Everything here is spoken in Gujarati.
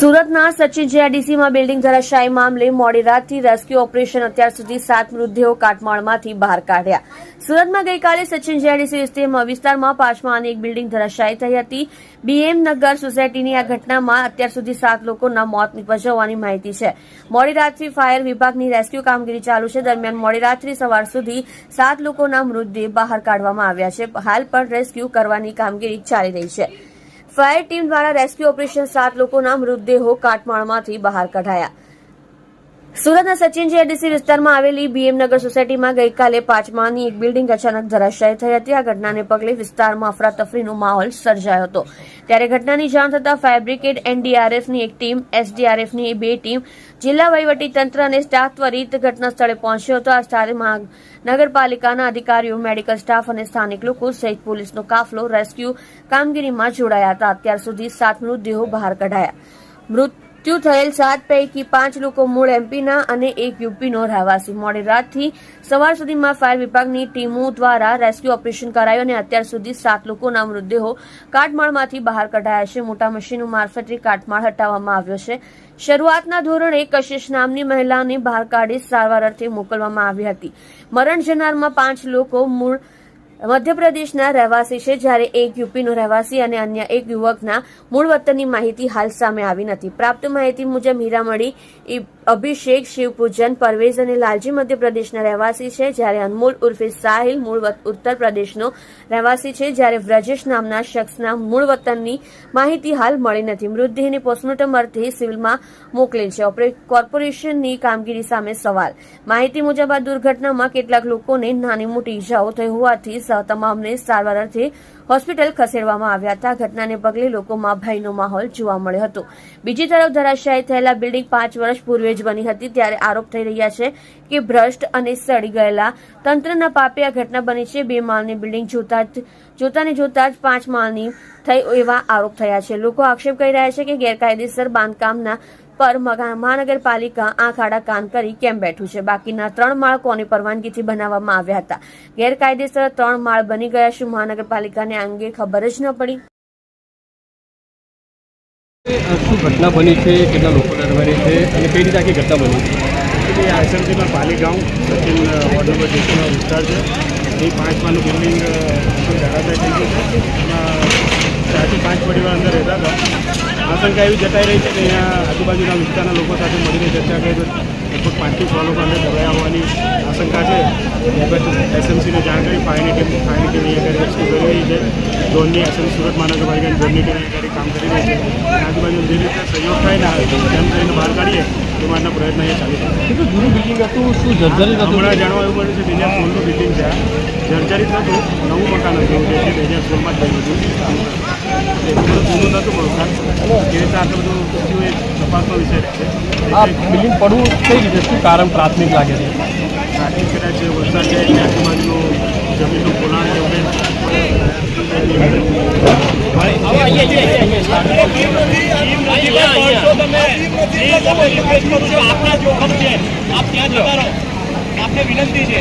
સુરતના સચિન જીઆઈડીસીમાં બિલ્ડિંગ ધરાશાયી મામલે મોડી રાતથી રેસ્ક્યુ ઓપરેશન અત્યાર સુધી સાત મૃતદેહો કાટમાળમાંથી બહાર કાઢ્યા. સુરતમાં ગઈકાલે સચિન જીઆઈડીસી વિસ્તારમાં વિસ્તારમાં અને એક બિલ્ડિંગ ધરાશાયી થઈ હતી. બીએમ નગર સોસાયટીની આ ઘટનામાં અત્યાર સુધી સાત લોકોના મોત નીપજ્યા માહિતી છે. મોડી રાતથી ફાયર વિભાગની રેસ્ક્યુ કામગીરી ચાલુ છે. દરમિયાન મોડી રાત્રિ સવાર સુધી સાત લોકોના મૃતદેહ બહાર કાઢવામાં આવ્યા છે. હાલ પણ રેસ્ક્યુ કરવાની કામગીરી ચાલી રહી છે. ફાયર ટીમ દ્વારા રેસ્ક્યુ ઓપરેશન સાત લોકોના મૃતદેહો કાટમાળમાંથી બહાર કઢાયા. સુરતના સચિન જીઆઈડીસી વિસ્તારમાં આવેલી બીએમનગર સોસાયટીમાં ગઈકાલે પાંચમાની એક બિલ્ડિંગ અચાનક ધરાશાયી થઈ હતી. આ ઘટનાને પગલે વિસ્તારમાં અફરાતફરીનો માહોલ સર્જાયો હતો. ત્યારે ઘટનાની જાણ થતાં ફાયર બ્રિગેડ એનડીઆરએફની એક ટીમ એસડીઆરએફની બે ટીમ, જિલ્લા તંત્ર અને સ્ટાફ ત્વરિત ઘટના સ્થળે પહોંચ્યો હતો. આ સ્થળે મહા- નગરપાલિકાના અધિકારીઓ, મેડિકલ સ્ટાફ અને સ્થાનિક લોકો સહિત પોલીસનો કાફલો, રેસ્ક્યુ કામગીરીમાં જોડાયા હતા. અત્યાર સુધી સાત મૃતદેહો બહાર કઢાયા. મૃત્યુ થયેલ સાત પૈકી પાંચ લોકો મૂળ એમપીના અને એક યુપીનો રહેવાસી. મોડી રાતથી સવાર સુધીમાં ફાયર વિભાગની ટીમો દ્વારા રેસ્ક્યુ ઓપરેશન કરાયું અને અત્યાર સુધી સાત લોકોના મૃતદેહો કાટમાળમાંથી બહાર કઢાયા છે. મોટા મશીનો મારફતે કાટમાળ હટાવવામાં આવ્યો છે. શરૂઆતના ધોરણે કશિશ નામની મહિલાને બહાર કાઢી સારવાર અર્થે મોકલવામાં આવી હતી. મરણ જનારમાં પાંચ લોકો મૂળ મધ્યપ્રદેશના રહેવાસી છે જ્યારે એક યુપીનો રહેવાસી અને અન્ય એક યુવકના મૂળ વતનની માહિતી હાલ સામે આવી નથી. પ્રાપ્ત માહિતી મુજબ હીરામણી ઈ- અભિષેક શિવપૂજન પરવેઝ અને લાલજી મધ્યપ્રદેશના રહેવાસી છે. જ્યારે અનમોલ ઉર્ફે સાહિલ મૂળ ઉત્તર પ્રદેશનો રહેવાસી છે. જ્યારે વ્રજેશ નામના શખ્સના મૂળ વતનની માહિતી હાલ મળી નથી. મૃતદેહને પોસ્ટમોર્ટમ અર્થે સિવિલમાં મોકલેલ છે. કોર્પોરેશનની કામગીરી સામે સવાલ. માહિતી મુજબ આ દુર્ઘટનામાં કેટલાક લોકોને નાની મોટી ઈજાઓ થઈ હોવાથી તમામને સારવાર અર્થે હોસ્પિટલ ખસેડવામાં આવ્યા હતા. ઘટનાને પગલે લોકોમાં ભયનો માહોલ જોવા મળ્યો હતો. બીજી તરફ ધરાશાયી થયેલા બિલ્ડિંગ પાંચ વર્ષ પૂર્વે જ બની હતી. ત્યારે આરોપ થઈ રહ્યા છે કે ભ્રષ્ટ અને સડી ગયેલા તંત્રના પાપે આ ઘટના બની છે. બે માળની બિલ્ડિંગ જોતા જોતાને જોતા જ પાંચ માળની થઈ એવા આરોપ થયા છે. લોકો આક્ષેપ કરી રહ્યા છે કે ગેરકાયદેસર બાંધકામના પર મગા- મહાનગરપાલિકા આંખ આડા કાન કરી કેમ બેઠું છે? બાકીના ત્રણ માળ કોની પરવાનગીથી બનાવવામાં આવ્યા હતા. ગેરકાયદેસર ત્રણ માળ બની ગયા શું મહાનગરપાલિકાને આ અંગે ખબર જ ન પડી? શું ઘટના બની છે? કેટલા લોકો દરબારી છે? અને કઈ રીતે આખી ઘટના બની છે? એ આઈસમસીમાં પાલીગાંવ સચિન વોર્ડ નંબર ત્રીસનો વિસ્તાર છે. એ પાંચમાનું બિલ્ડિંગ ધરાશાય થઈ ગયું છે. એમાં ચારથી પાંચ પરિવાર અંદર રહેતા હતા. આશંકા એવી જતાઈ રહી છે કે અહીંયા આજુબાજુના વિસ્તારના લોકો સાથે મળીને ચર્ચા કરી, લગભગ પાંચથી છ લોકો અંદર દબાયા હોવાની આશંકા છે. એસએમસીને જાણ કરી ફાયરની ટીમ ફાયરની ટીમ અહીંયા રેસ્ક્યુ કરી રહી છે. ઝોનની એસએમસી સુરત મહાનગરપાલિકાની ઝોનની ટીમ કામ કરી રહી છે. આજુબાજુ જે રીતે સહયોગ થાય ને તેમ કરીને બહાર કાઢીએ એ માટેના પ્રયત્ન અહીંયા ચાલુ છે. કેટલું જૂનું બિલ્ડિંગ હતું શું જર્જરિત હમણાં જાણવા એવું મળ્યું છે બે હજાર સોળનું બિલ્ડિંગ છે. જર્જરિત નહોતું નવું મકાન હતું જે છે બે હજાર સોળમાં જ થયું હતું. જૂનું નહોતું મકાન એ રીતે આટલું બધું પૂછ્યું એ તપાસનો વિષય રહેશે આ બિલ્ડિંગ પડવું કઈ રીતે? શું કારણ પ્રાથમિક લાગે છે? પ્રાથમિક કદાચ વરસાદ છે એટલે આજુબાજુનું જમીનનું પોલાણ છે આપના જોખમ છે. આપ ત્યાં જતા આપને વિનંતી છે.